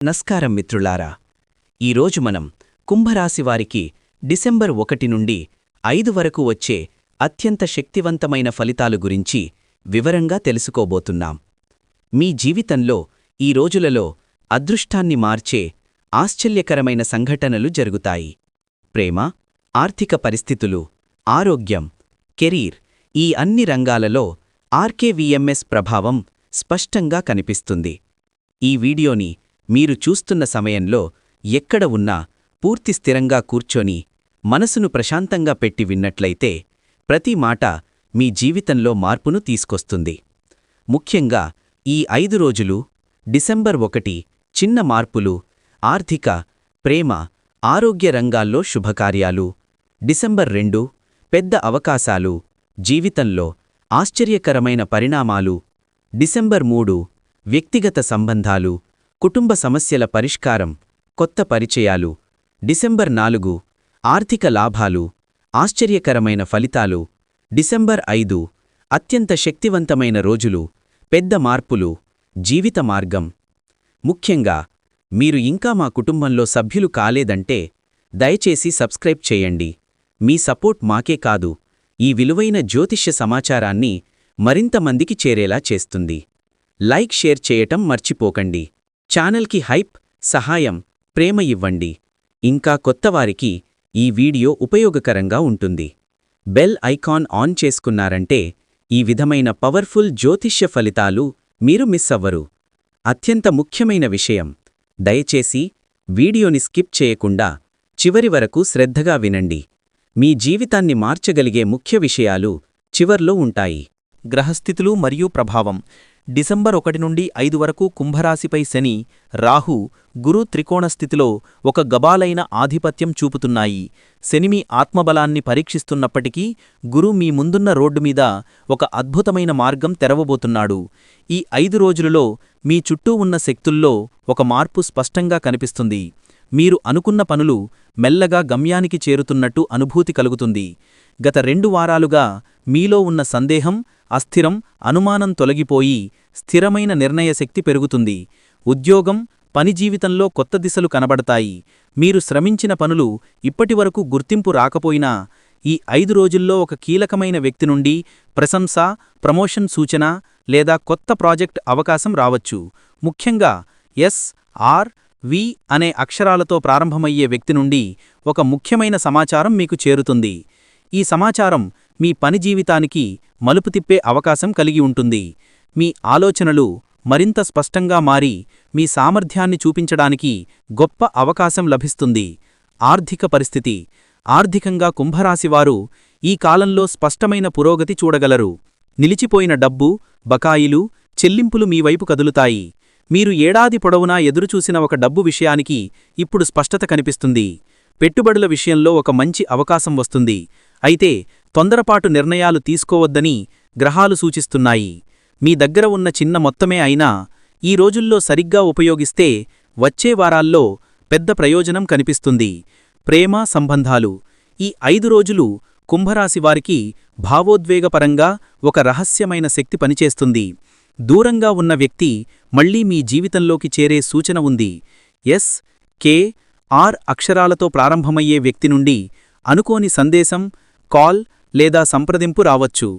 నమస్కారం మిత్రులారా. ఈరోజు మనం కుంభరాశివారికి డిసెంబర్ ఒకటి నుండి ఐదు వరకు వచ్చే అత్యంత శక్తివంతమైన ఫలితాలు గురించి వివరంగా తెలుసుకోబోతున్నాం. మీ జీవితంలో ఈ రోజులలో అదృష్టాన్ని మార్చే ఆశ్చర్యకరమైన సంఘటనలు జరుగుతాయి. ప్రేమ ఆర్థిక పరిస్థితులు ఆరోగ్యం కెరీర్ ఈ అన్ని రంగాలలో ఆర్కేవీఎంఎస్ ప్రభావం స్పష్టంగా కనిపిస్తుంది. ఈ వీడియోని మీరు చూస్తున్న సమయంలో ఎక్కడ ఉన్నా పూర్తి స్థిరంగా కూర్చొని మనసును ప్రశాంతంగా పెట్టి విన్నట్లయితే ప్రతి మాట మీ జీవితంలో మార్పును తీసుకొస్తుంది. ముఖ్యంగా ఈ ఐదు రోజులు డిసెంబర్ ఒకటి చిన్న మార్పులు ఆర్థిక ప్రేమ ఆరోగ్య రంగాల్లో శుభకార్యాలు డిసెంబర్ రెండు పెద్ద అవకాశాలు జీవితంలో ఆశ్చర్యకరమైన పరిణామాలు డిసెంబర్ మూడు వ్యక్తిగత సంబంధాలు కుటుంబ సమస్యల పరిష్కారం కొత్త పరిచయాలు డిసెంబర్ నాలుగు ఆర్థిక లాభాలు ఆశ్చర్యకరమైన ఫలితాలు డిసెంబర్ ఐదు అత్యంత శక్తివంతమైన రోజులు పెద్ద మార్పులు జీవిత మార్గం. ముఖ్యంగా మీరు ఇంకా మా కుటుంబంలో సభ్యులు కాలేదంటే దయచేసి సబ్స్క్రైబ్ చేయండి. మీ సపోర్ట్ మాకే కాదు ఈ విలువైన జ్యోతిష్య సమాచారాన్ని మరింత మందికి చేరేలా చేస్తుంది. లైక్ షేర్ చేయటం మర్చిపోకండి. ఛానల్కి హైప్ సహాయం ప్రేమ ఇవ్వండి. ఇంకా కొత్తవారికి ఈ వీడియో ఉపయోగకరంగా ఉంటుంది. బెల్ ఐకాన్ ఆన్ చేసుకున్నారంటే ఈ విధమైన పవర్ఫుల్ జ్యోతిష్య ఫలితాలు మీరు మిస్ అవ్వరు. అత్యంత ముఖ్యమైన విషయం దయచేసి వీడియోని స్కిప్ చేయకుండా చివరి వరకు శ్రద్ధగా వినండి. మీ జీవితాన్ని మార్చగలిగే ముఖ్య విషయాలు చివర్లో ఉంటాయి. గ్రహస్థితులు మరియు ప్రభావం. డిసెంబర్ ఒకటి నుండి ఐదు వరకు కుంభరాశిపై శని రాహు గురు త్రికోణ స్థితిలో ఒక గబాలైన ఆధిపత్యం చూపుతున్నాయి. శని మీ ఆత్మబలాన్ని పరీక్షిస్తున్నప్పటికీ గురు మీ ముందున్న రోడ్డు మీద ఒక అద్భుతమైన మార్గం తెరవబోతున్నాడు. ఈ ఐదు రోజులలో మీ చుట్టూ ఉన్న శక్తుల్లో ఒక మార్పు స్పష్టంగా కనిపిస్తుంది. మీరు అనుకున్న పనులు మెల్లగా గమ్యానికి చేరుతున్నట్టు అనుభూతి కలుగుతుంది. గత రెండు వారాలుగా మీలో ఉన్న సందేహం అస్థిరం అనుమానం తొలగిపోయి స్థిరమైన నిర్ణయశక్తి పెరుగుతుంది. ఉద్యోగం పని జీవితంలో కొత్త దిశలు కనబడతాయి. మీరు శ్రమించిన పనులు ఇప్పటివరకు గుర్తింపు రాకపోయినా ఈ ఐదు రోజుల్లో ఒక కీలకమైన వ్యక్తి నుండి ప్రశంస ప్రమోషన్ సూచన లేదా కొత్త ప్రాజెక్ట్ అవకాశం రావచ్చు. ముఖ్యంగా ఎస్ ఆర్ వి అనే అక్షరాలతో ప్రారంభమయ్యే వ్యక్తి నుండి ఒక ముఖ్యమైన సమాచారం మీకు చేరుతుంది. ఈ సమాచారం మీ పని జీవితానికి మలుపు తిప్పే అవకాశం కలిగి ఉంటుంది. మీ ఆలోచనలు మరింత స్పష్టంగా మారి మీ సామర్థ్యాన్ని చూపించడానికి గొప్ప అవకాశం లభిస్తుంది. ఆర్థిక పరిస్థితి. ఆర్థికంగా కుంభరాశివారు ఈ కాలంలో స్పష్టమైన పురోగతి చూడగలరు. నిలిచిపోయిన డబ్బు బకాయిలు చెల్లింపులు మీ వైపు కదులుతాయి. మీరు ఏడాది పొడవునా ఎదురుచూసిన ఒక డబ్బు విషయానికి ఇప్పుడు స్పష్టత కనిపిస్తుంది. పెట్టుబడుల విషయంలో ఒక మంచి అవకాశం వస్తుంది. అయితే తొందరపాటు నిర్ణయాలు తీసుకోవద్దని గ్రహాలు సూచిస్తున్నాయి. మీ దగ్గర ఉన్న చిన్న మొత్తమే అయినా ఈ రోజుల్లో సరిగ్గా ఉపయోగిస్తే వచ్చే వారాల్లో పెద్ద ప్రయోజనం కనిపిస్తుంది. ప్రేమ సంబంధాలు. ఈ ఐదు రోజులు కుంభరాశివారికి భావోద్వేగపరంగా ఒక రహస్యమైన శక్తి పనిచేస్తుంది. దూరంగా ఉన్న వ్యక్తి మళ్ళీ మీ జీవితంలోకి చేరే సూచన ఉంది. ఎస్ కే ఆర్ అక్షరాలతో ప్రారంభమయ్యే వ్యక్తి నుండి అనుకోని సందేశం కాల్ లేదా సంప్రదింపు రావచ్చు.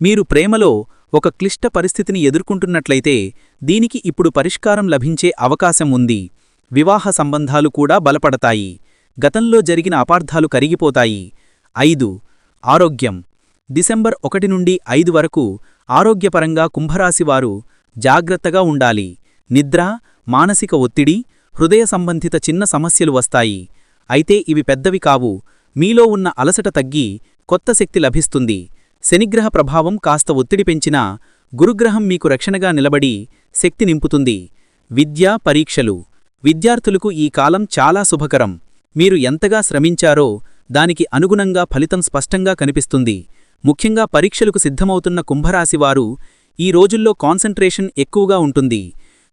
మీరు ప్రేమలో ఒక క్లిష్ట పరిస్థితిని ఎదుర్కొంటున్నట్లయితే దీనికి ఇప్పుడు పరిష్కారం లభించే అవకాశం ఉంది. వివాహ సంబంధాలు కూడా బలపడతాయి. గతంలో జరిగిన అపార్థాలు కరిగిపోతాయి. ఐదు. ఆరోగ్యం. డిసెంబర్ ఒకటి నుండి ఐదు వరకు ఆరోగ్యపరంగా కుంభరాశివారు జాగ్రత్తగా ఉండాలి. నిద్ర మానసిక ఒత్తిడి హృదయ సంబంధిత చిన్న సమస్యలు వస్తాయి. అయితే ఇవి పెద్దవి కావు. మీలో ఉన్న అలసట తగ్గి కొత్త శక్తి లభిస్తుంది. శనిగ్రహ ప్రభావం కాస్త ఒత్తిడి పెంచినా గురుగ్రహం మీకు రక్షణగా నిలబడి శక్తి నింపుతుంది. విద్యా పరీక్షలు. విద్యార్థులకు ఈ కాలం చాలా శుభకరం. మీరు ఎంతగా శ్రమించారో దానికి అనుగుణంగా ఫలితం స్పష్టంగా కనిపిస్తుంది. ముఖ్యంగా పరీక్షలకు సిద్ధమవుతున్న కుంభరాశివారు ఈ రోజుల్లో కాన్సంట్రేషన్ ఎక్కువగా ఉంటుంది.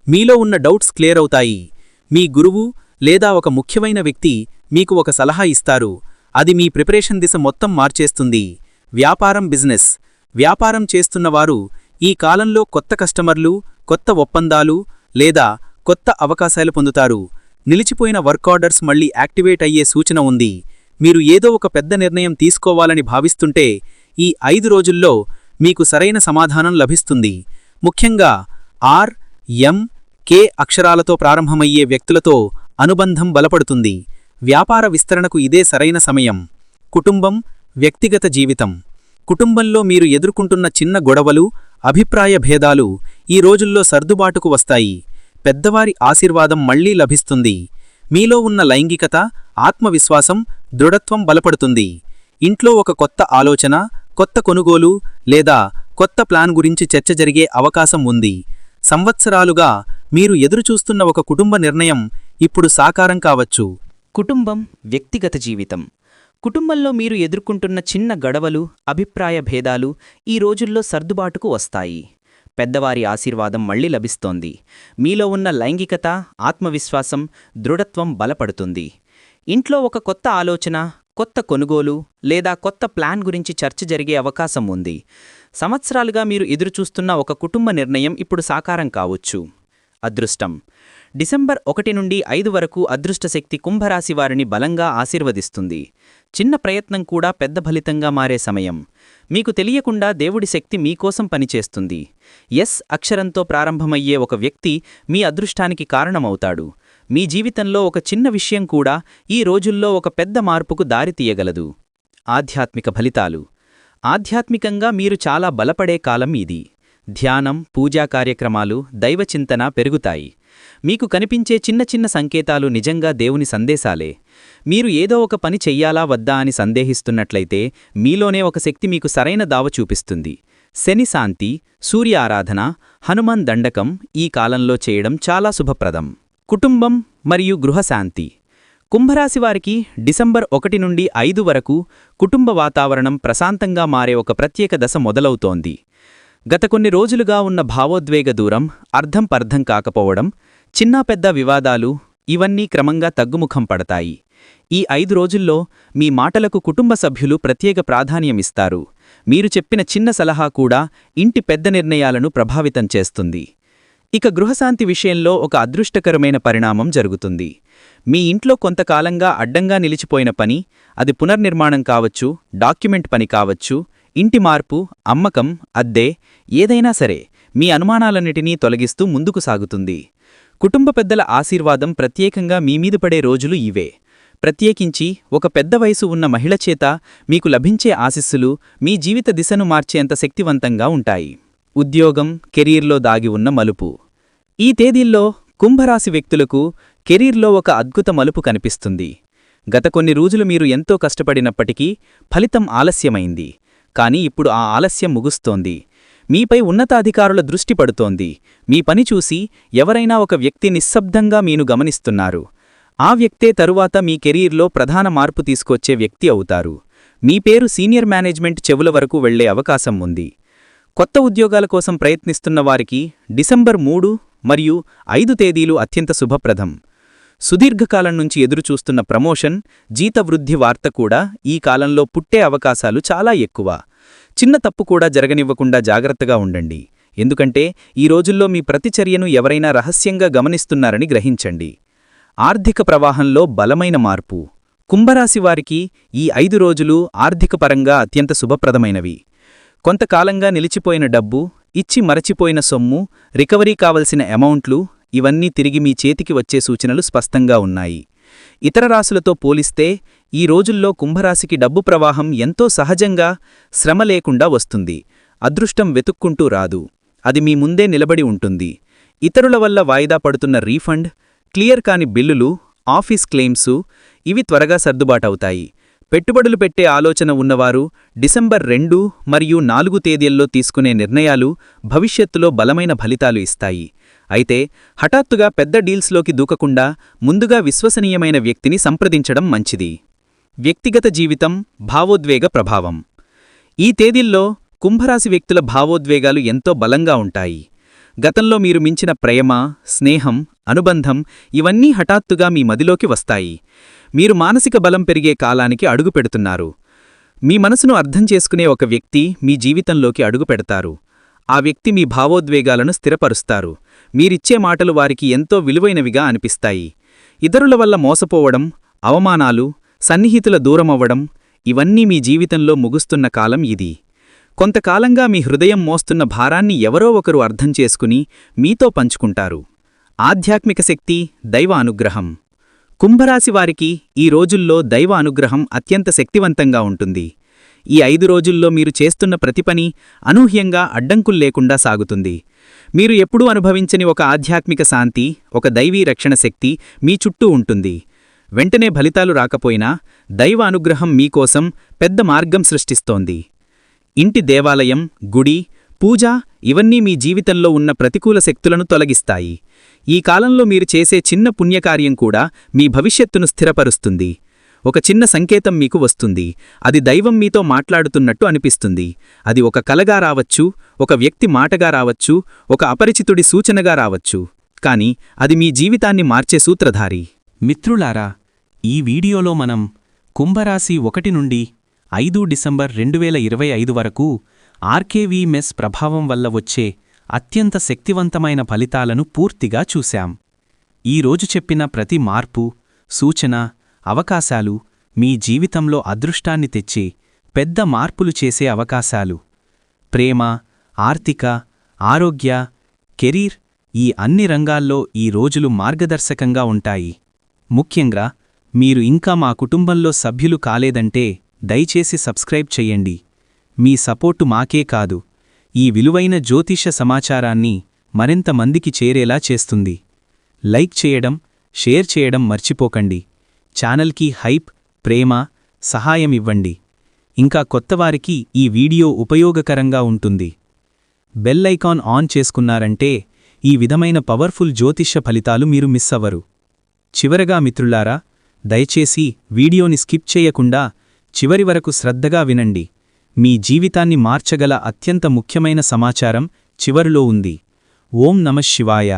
మీలో ఉన్న డౌట్స్ క్లియర్ అవుతాయి. మీ గురువు లేదా ఒక ముఖ్యమైన వ్యక్తి మీకు ఒక సలహా ఇస్తారు. అది మీ ప్రిపరేషన్ దిశ మొత్తం మార్చేస్తుంది. వ్యాపారం బిజినెస్. వ్యాపారం చేస్తున్నవారు ఈ కాలంలో కొత్త కస్టమర్లు కొత్త ఒప్పందాలు లేదా కొత్త అవకాశాలు పొందుతారు. నిలిచిపోయిన వర్క్ ఆర్డర్స్ మళ్ళీ యాక్టివేట్ అయ్యే సూచన ఉంది. మీరు ఏదో ఒక పెద్ద నిర్ణయం తీసుకోవాలని భావిస్తుంటే ఈ ఐదు రోజుల్లో మీకు సరైన సమాధానం లభిస్తుంది. ముఖ్యంగా ఆర్ ఎం కే అక్షరాలతో ప్రారంభమయ్యే వ్యక్తులతో అనుబంధం బలపడుతుంది. వ్యాపార విస్తరణకు ఇదే సరైన సమయం. కుటుంబం వ్యక్తిగత జీవితం. కుటుంబంలో మీరు ఎదుర్కొంటున్న చిన్న గొడవలు అభిప్రాయ భేదాలు ఈ రోజుల్లో సర్దుబాటుకు వస్తాయి. పెద్దవారి ఆశీర్వాదం మళ్ళీ లభిస్తుంది. మీలో ఉన్న లైంగికత ఆత్మవిశ్వాసం దృఢత్వం బలపడుతుంది. ఇంట్లో ఒక కొత్త ఆలోచన కొత్త కొనుగోలు లేదా కొత్త ప్లాన్ గురించి చర్చ జరిగే అవకాశం ఉంది. సంవత్సరాలుగా మీరు ఎదురుచూస్తున్న ఒక కుటుంబ నిర్ణయం ఇప్పుడు సాకారం కావచ్చు. కుటుంబం వ్యక్తిగత జీవితం. కుటుంబంలో మీరు ఎదుర్కొంటున్న చిన్న గడవలు అభిప్రాయ భేదాలు ఈ రోజుల్లో సర్దుబాటుకు వస్తాయి. పెద్దవారి ఆశీర్వాదం మళ్ళీ లభిస్తోంది. మీలో ఉన్న లైంగికత ఆత్మవిశ్వాసం దృఢత్వం బలపడుతుంది. ఇంట్లో ఒక కొత్త ఆలోచన కొత్త కొనుగోలు లేదా కొత్త ప్లాన్ గురించి చర్చ జరిగే అవకాశం ఉంది. సంవత్సరాలుగా మీరు ఎదురుచూస్తున్న ఒక కుటుంబ నిర్ణయం ఇప్పుడు సాకారం కావచ్చు. అదృష్టం. డిసెంబర్ ఒకటి నుండి ఐదు వరకు అదృష్టశక్తి కుంభరాశి వారిని బలంగా ఆశీర్వదిస్తుంది. చిన్న ప్రయత్నం కూడా పెద్ద ఫలితంగా మారే సమయం. మీకు తెలియకుండా దేవుడి శక్తి మీకోసం పనిచేస్తుంది. ఎస్ అక్షరంతో ప్రారంభమయ్యే ఒక వ్యక్తి మీ అదృష్టానికి కారణమవుతాడు. మీ జీవితంలో ఒక చిన్న విషయం కూడా ఈ రోజుల్లో ఒక పెద్ద మార్పుకు దారితీయగలదు ఆధ్యాత్మిక ఫలితాలు. ఆధ్యాత్మికంగా మీరు చాలా బలపడే కాలం ఇది. ధ్యానం పూజా కార్యక్రమాలు దైవచింతన పెరుగుతాయి. మీకు కనిపించే చిన్న చిన్న సంకేతాలు నిజంగా దేవుని సందేశాలే. మీరు ఏదో ఒక పని చెయ్యాలా వద్దా అని సందేహిస్తున్నట్లయితే మీలోనే ఒక శక్తి మీకు సరైన దావ చూపిస్తుంది. శని శాంతి సూర్య ఆరాధన హనుమాన్ దండకం ఈ కాలంలో చేయడం చాలా శుభప్రదం. కుటుంబం మరియు గృహశాంతి కుంభరాశివారికి డిసెంబర్ ఒకటి నుండి ఐదు వరకు కుటుంబ వాతావరణం ప్రశాంతంగా మారే ఒక ప్రత్యేక దశ మొదలవుతోంది. గత కొన్ని రోజులుగా ఉన్న భావోద్వేగ దూరం అర్థం పర్థం కాకపోవడం చిన్నా పెద్ద వివాదాలు ఇవన్నీ క్రమంగా తగ్గుముఖం పడతాయి. ఈ ఐదు రోజుల్లో మీ మాటలకు కుటుంబ సభ్యులు ప్రత్యేక ప్రాధాన్యమిస్తారు. మీరు చెప్పిన చిన్న సలహా కూడా ఇంటి పెద్ద నిర్ణయాలను ప్రభావితం చేస్తుంది. ఇక గృహశాంతి విషయంలో ఒక అదృష్టకరమైన పరిణామం జరుగుతుంది. మీ ఇంట్లో కొంతకాలంగా అడ్డంగా నిలిచిపోయిన పని అది పునర్నిర్మాణం కావచ్చు డాక్యుమెంట్ పని కావచ్చు ఇంటి మార్పు అమ్మకం అద్దె ఏదైనా సరే మీ అనుమానాలన్నిటినీ తొలగిస్తూ ముందుకు సాగుతుంది. కుటుంబ పెద్దల ఆశీర్వాదం ప్రత్యేకంగా మీమీద పడే రోజులు ఇవే. ప్రత్యేకించి ఒక పెద్ద వయసు ఉన్న మహిళ చేత మీకు లభించే ఆశీస్సులు మీ జీవిత దిశను మార్చేంత శక్తివంతంగా ఉంటాయి. ఉద్యోగం కెరీర్లో దాగి ఉన్న మలుపు. ఈ తేదీల్లో కుంభరాశి వ్యక్తులకు కెరీర్లో ఒక అద్భుత మలుపు కనిపిస్తుంది. గత కొన్ని రోజులు మీరు ఎంతో కష్టపడినప్పటికీ ఫలితం ఆలస్యమైంది. కాని ఇప్పుడు ఆ ఆలస్యం ముగుస్తోంది. మీపై ఉన్నతాధికారుల దృష్టి పడుతోంది. మీ పని చూసి ఎవరైనా ఒక వ్యక్తి నిశ్శబ్దంగా మీను గమనిస్తున్నారు. ఆ వ్యక్తే తరువాత మీ కెరీర్లో ప్రధాన మార్పు తీసుకొచ్చే వ్యక్తి అవుతారు. మీ పేరు సీనియర్ మేనేజ్మెంట్ చెవుల వరకు వెళ్ళే అవకాశం ఉంది. కొత్త ఉద్యోగాల కోసం ప్రయత్నిస్తున్న వారికి డిసెంబర్ మూడు మరియు ఐదు తేదీలు అత్యంత శుభప్రదం. సుదీర్ఘకాలం నుంచి ఎదురుచూస్తున్న ప్రమోషన్ జీతవృద్ధి వార్త కూడా ఈ కాలంలో పుట్టే అవకాశాలు చాలా ఎక్కువ. చిన్న తప్పు కూడా జరగనివ్వకుండా జాగ్రత్తగా ఉండండి. ఎందుకంటే ఈ రోజుల్లో మీ ప్రతిచర్యను ఎవరైనా రహస్యంగా గమనిస్తున్నారని గ్రహించండి. ఆర్థిక ప్రవాహంలో బలమైన మార్పు. కుంభరాశివారికి ఈ ఐదు రోజులు ఆర్థికపరంగా అత్యంత శుభప్రదమైనవి. కొంతకాలంగా నిలిచిపోయిన డబ్బు ఇచ్చి మరచిపోయిన సొమ్ము రికవరీ కావలసిన అమౌంట్లు ఇవన్నీ తిరిగి మీ చేతికి వచ్చే సూచనలు స్పష్టంగా ఉన్నాయి. ఇతర రాశులతో పోలిస్తే ఈ రోజుల్లో కుంభరాశికి డబ్బు ప్రవాహం ఎంతో సహజంగా శ్రమ లేకుండా వస్తుంది. అదృష్టం వెతుక్కుంటూ రాదు. అది మీ ముందే నిలబడి ఉంటుంది. ఇతరుల వల్ల వాయిదా పడుతున్న రీఫండ్ క్లియర్ కాని బిల్లులు ఆఫీస్ క్లెయిమ్సు ఇవి త్వరగా సర్దుబాటవుతాయి. పెట్టుబడులు పెట్టే ఆలోచన ఉన్నవారు డిసెంబర్ రెండు మరియు నాలుగు తేదీల్లో తీసుకునే నిర్ణయాలు భవిష్యత్తులో బలమైన ఫలితాలు ఇస్తాయి. అయితే హఠాత్తుగా పెద్ద డీల్స్లోకి దూకకుండా ముందుగా విశ్వసనీయమైన వ్యక్తిని సంప్రదించడం మంచిది. వ్యక్తిగత జీవితం భావోద్వేగ ప్రభావం. ఈ తేదీల్లో కుంభరాశి వ్యక్తుల భావోద్వేగాలు ఎంతో బలంగా ఉంటాయి. గతంలో మీరు మించిన ప్రేమ స్నేహం అనుబంధం ఇవన్నీ హఠాత్తుగా మీ మదిలోకి వస్తాయి. మీరు మానసిక బలం పెరిగే కాలానికి అడుగుపెడుతున్నారు మీ మనసును అర్థం చేసుకునే ఒక వ్యక్తి మీ జీవితంలోకి అడుగుపెడతారు ఆ వ్యక్తి మీ భావోద్వేగాలను స్థిరపరుస్తారు. మీరిచ్చే మాటలు వారికి ఎంతో విలువైనవిగా అనిపిస్తాయి. ఇతరుల వల్ల మోసపోవడం అవమానాలు సన్నిహితుల దూరమవ్వడం ఇవన్నీ మీ జీవితంలో ముగుస్తున్న కాలం ఇది. కొంతకాలంగా మీ హృదయం మోస్తున్న భారాన్ని ఎవరో ఒకరు అర్థం చేసుకుని మీతో పంచుకుంటారు. ఆధ్యాత్మిక శక్తి దైవ అనుగ్రహం. కుంభరాశి వారికి ఈ రోజుల్లో దైవ అనుగ్రహం అత్యంత శక్తివంతంగా ఉంటుంది. ఈ ఐదు రోజుల్లో మీరు చేస్తున్న ప్రతి పని అనూహ్యంగా అడ్డంకుల్లేకుండా సాగుతుంది. మీరు ఎప్పుడూ అనుభవించని ఒక ఆధ్యాత్మిక శాంతి ఒక దైవీ రక్షణ శక్తి మీ చుట్టూ ఉంటుంది. వెంటనే ఫలితాలు రాకపోయినా దైవ అనుగ్రహం మీకోసం పెద్ద మార్గం సృష్టిస్తోంది. ఇంటి దేవాలయం గుడి పూజ ఇవన్నీ మీ జీవితంలో ఉన్న ప్రతికూల శక్తులను తొలగిస్తాయి. ఈ కాలంలో మీరు చేసే చిన్న పుణ్యకార్యం కూడా మీ భవిష్యత్తును స్థిరపరుస్తుంది. ఒక చిన్న సంకేతం మీకు వస్తుంది. అది దైవం మీతో మాట్లాడుతున్నట్టు అనిపిస్తుంది. అది ఒక కలగా రావచ్చు ఒక వ్యక్తి మాటగా రావచ్చు ఒక అపరిచితుడి సూచనగా రావచ్చు. కాని అది మీ జీవితాన్ని మార్చే సూత్రధారి. మిత్రులారా ఈ వీడియోలో మనం కుంభరాశి ఒకటి నుండి ఐదు డిసెంబర్ రెండు వేల ఇరవై ఐదు వరకు ఆర్కేవీ మెస్ ప్రభావం వల్ల వచ్చే అత్యంత శక్తివంతమైన ఫలితాలను పూర్తిగా చూశాం. ఈరోజు చెప్పిన ప్రతి మార్పు సూచన అవకాశాలు మీ జీవితంలో అదృష్టాన్ని తెచ్చి పెద్ద మార్పులు చేసే అవకాశాలు. ప్రేమ ఆర్థిక ఆరోగ్య కెరీర్ ఈ అన్ని రంగాల్లో ఈ రోజులు మార్గదర్శకంగా ఉంటాయి. ముఖ్యంగా మీరు ఇంకా మా కుటుంబంలో సభ్యులు కాలేదంటే దయచేసి సబ్స్క్రైబ్ చెయ్యండి మీ సపోర్టు మాకే కాదు. ఈ విలువైన జ్యోతిష సమాచారాన్ని మరింత మందికి చేరేలా చేస్తుంది. లైక్ చేయడం షేర్ చేయడం మర్చిపోకండి. ఛానల్కి హైప్ ప్రేమ సహాయం ఇవ్వండి. ఇంకా కొత్తవారికి ఈ వీడియో ఉపయోగకరంగా ఉంటుంది. బెల్ ఐకాన్ ఆన్ చేసుకున్నారంటే ఈ విధమైన పవర్ఫుల్ జ్యోతిష్య ఫలితాలు మీరు మిస్ అవ్వరు. చివరగా మిత్రులారా దయచేసి వీడియోని స్కిప్ చేయకుండా చివరి వరకు శ్రద్ధగా వినండి. మీ జీవితాన్ని మార్చగల అత్యంత ముఖ్యమైన సమాచారం చివరిలో ఉంది. ఓం నమ శివాయ.